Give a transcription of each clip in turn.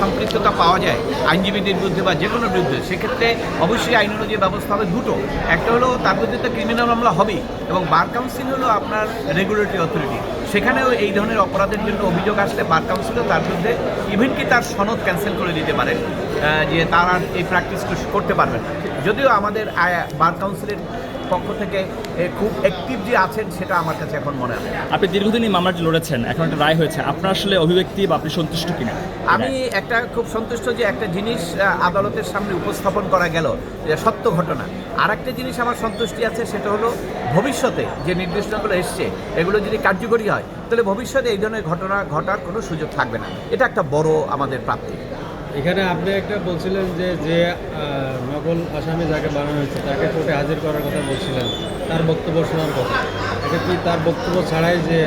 সম্পৃক্ততা পাওয়া যায় আইনজীবীদের বিরুদ্ধে বা যে কোনো বিরুদ্ধে, সেক্ষেত্রে অবশ্যই আইন অনুযায়ী ব্যবস্থা হবে দুটো একটা হলো তার বিরুদ্ধে তো ক্রিমিনাল মামলা হবেই এবং বার কাউন্সিল হলো আপনার রেগুলেটরি অথরিটি সেখানেও এই ধরনের অপরাধের জন্য অভিযোগ আসলে বার কাউন্সিলও তার বিরুদ্ধে ইভেন কি তার সনদ ক্যান্সেল করে দিতে পারেন যে তারা এই প্র্যাকটিস করতে পারবেন। যদিও আমাদের বার কাউন্সিলের পক্ষ থেকে খুব অ্যাক্টিভ যে আছেন সেটা আমার কাছে এখন মনে হয়। আপনি দীর্ঘদিন এই মামলাটি লড়েছেন এখন একটা রায় হয়েছে। আপনার আসলে অভিব্যক্তি বা আপনি সন্তুষ্ট কিনা? আমি একটা খুব সন্তুষ্ট যে একটা জিনিস আদালতের সামনে উপস্থাপন করা গেল যে সত্য ঘটনা। আর একটা জিনিস আমার সন্তুষ্টি আছে সেটা হলো ভবিষ্যতে যে নির্দেশনাগুলো এসছে এগুলো যদি কার্যকরী হয় তাহলে ভবিষ্যতে এই ধরনের ঘটনা ঘটার কোনো সুযোগ থাকবে না। এটা একটা বড় আমাদের প্রাপ্তি। এখানে আপনি একটা বলছিলেন যে যে নকল আসামি যাকে বানানো হয়েছে তাকে কোর্টে হাজির করার কথা বলছিলেন। তার বক্তব্য শোনার কথা। এটা কি তার বক্তব্য ছাড়াই যে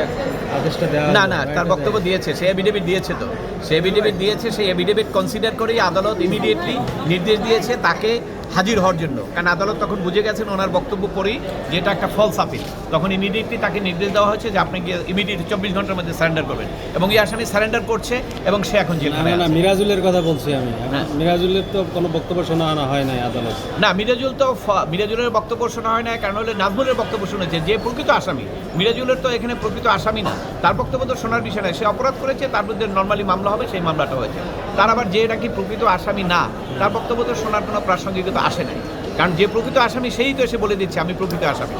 আদেশটা দেওয়া না না তার বক্তব্য দিয়েছে সে এভিডেভিট দিয়েছে তো। সে এভিডেভিট দিয়েছে সেই এভিডেভিট কনসিডার করেই আদালত ইমিডিয়েটলি নির্দেশ দিয়েছে তাকে হাজির হওয়ার জন্য। কারণ আদালত তখন বুঝে গেছেন ওনার বক্তব্য পরেই যে এটা একটা ফলস আপিল তখন ইমিডিয়েটলি তাকে নির্দেশ দেওয়া হয়েছে যে আপনি গিয়ে ইমিডিয়েট চব্বিশ ঘণ্টার মধ্যে সারেন্ডার করবেন। এবং এই আসামি সারেন্ডার করছে এবং সে এখন জেলখানে না মিরাজুলের কথা বলছি আমি। হ্যাঁ। মিরাজুলের তো কোনো বক্তব্য শোনা আনা হয় নাই আদালত। না মিরাজুল তো মিরাজুলের বক্তব্য শোনা হয় না কারণ হলে নাজমুলের বক্তব্য শুনেছে যে প্রকৃত আসামি। মিরাজুলের তো এখানে প্রকৃত আসামি না। তার বক্তব্য তো শোনার বিষয় নয় সে অপরাধ করেছে তার বিরুদ্ধে নর্মালি মামলা হবে সেই মামলাটা হয়েছে। তার আবার যে নাকি প্রকৃত আসামি না তার বক্তব্য তো শোনার কোনো প্রাসঙ্গিকতা আসে নাই। কারণ যে প্রকৃত আসামি সেই তো এসে বলে দিচ্ছে আমি প্রকৃত আসামি।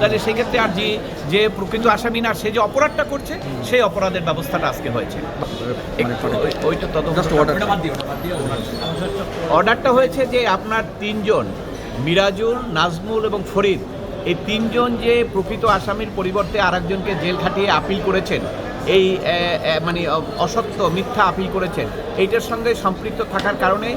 তাহলে সেক্ষেত্রে আর যে যে প্রকৃত আসামি না সে যে অপরাধটা করছে সেই অপরাধের ব্যবস্থাটা আজকে হয়েছে। ওইটা তদন্ত অর্ডারটা হয়েছে যে আপনার তিনজন মিরাজুল নাজমুল এবং ফরিদ এই তিনজন যে প্রকৃত আসামির পরিবর্তে আরেকজনকে জেল খাটিয়ে আপিল করেছেন এই মানে অসত্য মিথ্যা আপিল করেছেন এইটার সঙ্গে সম্পৃক্ত থাকার কারণে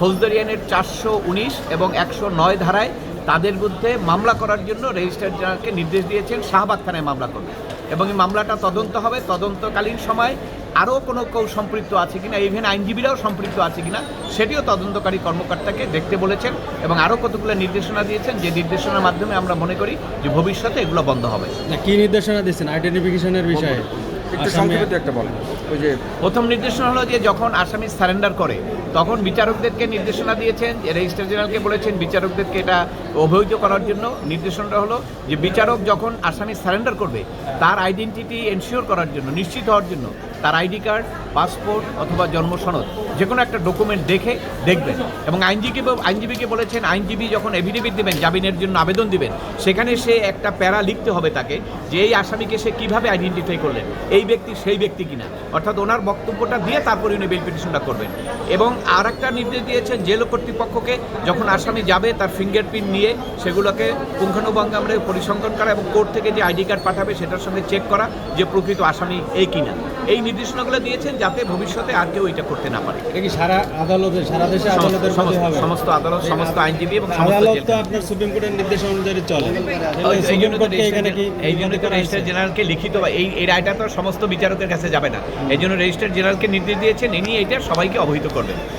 ফৌজদারি আইনের চারশো উনিশ এবং একশো নয় ধারায় তাদের বিরুদ্ধে মামলা করার জন্য রেজিস্ট্রার জেনারেলকে নির্দেশ দিয়েছেন শাহবাগ থানায় মামলা করবে। এবং এই মামলাটা তদন্ত হবে। তদন্তকালীন সময় আরও কোনো কেউ সম্পৃক্ত আছে কিনা ইভেন আইনজীবীরাও সম্পৃক্ত আছে কিনা সেটিও তদন্তকারী কর্মকর্তাকে দেখতে বলেছেন এবং আরও কতগুলো নির্দেশনা দিয়েছেন যে নির্দেশনার মাধ্যমে আমরা মনে করি যে ভবিষ্যতে এগুলো বন্ধ হবে। কি নির্দেশনা দিয়েছেন? আইডেন্টিফিকেশনের বিষয়ে। একটু সংক্ষেপে একটা বলেন। ওই যে প্রথম নির্দেশনা হলো যে যখন আসামি সারেন্ডার করে তখন বিচারকদেরকে নির্দেশনা দিয়েছেন যে রেজিস্ট্রার জেনারেলকে বলেছেন বিচারকদেরকে এটা অবহিত করার জন্য। নির্দেশনাটা হলো যে বিচারক যখন আসামি সারেন্ডার করবে তার আইডেন্টিটি এনশিওর করার জন্য নিশ্চিত হওয়ার জন্য তার আইডি কার্ড, পাসপোর্ট অথবা জন্ম সনদ যে কোনো একটা ডকুমেন্ট দেখে দেখবেন। এবং আইনজীবী আইনজীবীকে বলেছেন, আইনজীবী যখন এভিডেভিট দেবেন, জামিনের জন্য আবেদন দিবেন, সেখানে সে একটা প্যারা লিখতে হবে তাকে, যে এই আসামিকে সে কীভাবে আইডেন্টিফাই করলেন, এই ব্যক্তি সেই ব্যক্তি কিনা। অর্থাৎ ওনার বক্তব্যটা দিয়ে তারপরে উনি বেল পিটিশনটা করবেন। এবং আর একটা নির্দেশ দিয়েছেন, জেল কর্তৃপক্ষকে যখন আসামি যাবে, তার ফিঙ্গারপ্রিন্ট নিয়ে সেগুলোকে পুঙ্খানুপুঙ্খানুভাবে পরিসংখ্যান করা এবং কোর্ট থেকে যে আইডি কার্ড পাঠাবে, সেটার সঙ্গে চেক করা যে প্রকৃত আসামি এই কিনা। এই নির্দেশনাগুলো দিয়েছেন যাতে ভবিষ্যতে আর কেউ এটা করতে না পারে। এটা কি সারা আদালতে সারা দেশে আদালতের মধ্যে সমস্ত- হবে? সমস্ত আদালত সমস্ত আইনজীবী এবং সমস্ত আদালত তো আপনার সুপ্রিম কোর্টের নির্দেশ অনুযায়ী চলে। সুপ্রিম জন্য তো কোর্টকে এখানে কি এই জন্য তো রেজিস্ট্রার জেনারেলকে লিখিত বা- এই এই রায়টা তো সমস্ত বিচারকের কাছে যাবে না। এই জন্য রেজিস্ট্রার জেনারেলকে নির্দেশ দিয়েছেন ইনি এটা সবাইকে অবহিত করবেন।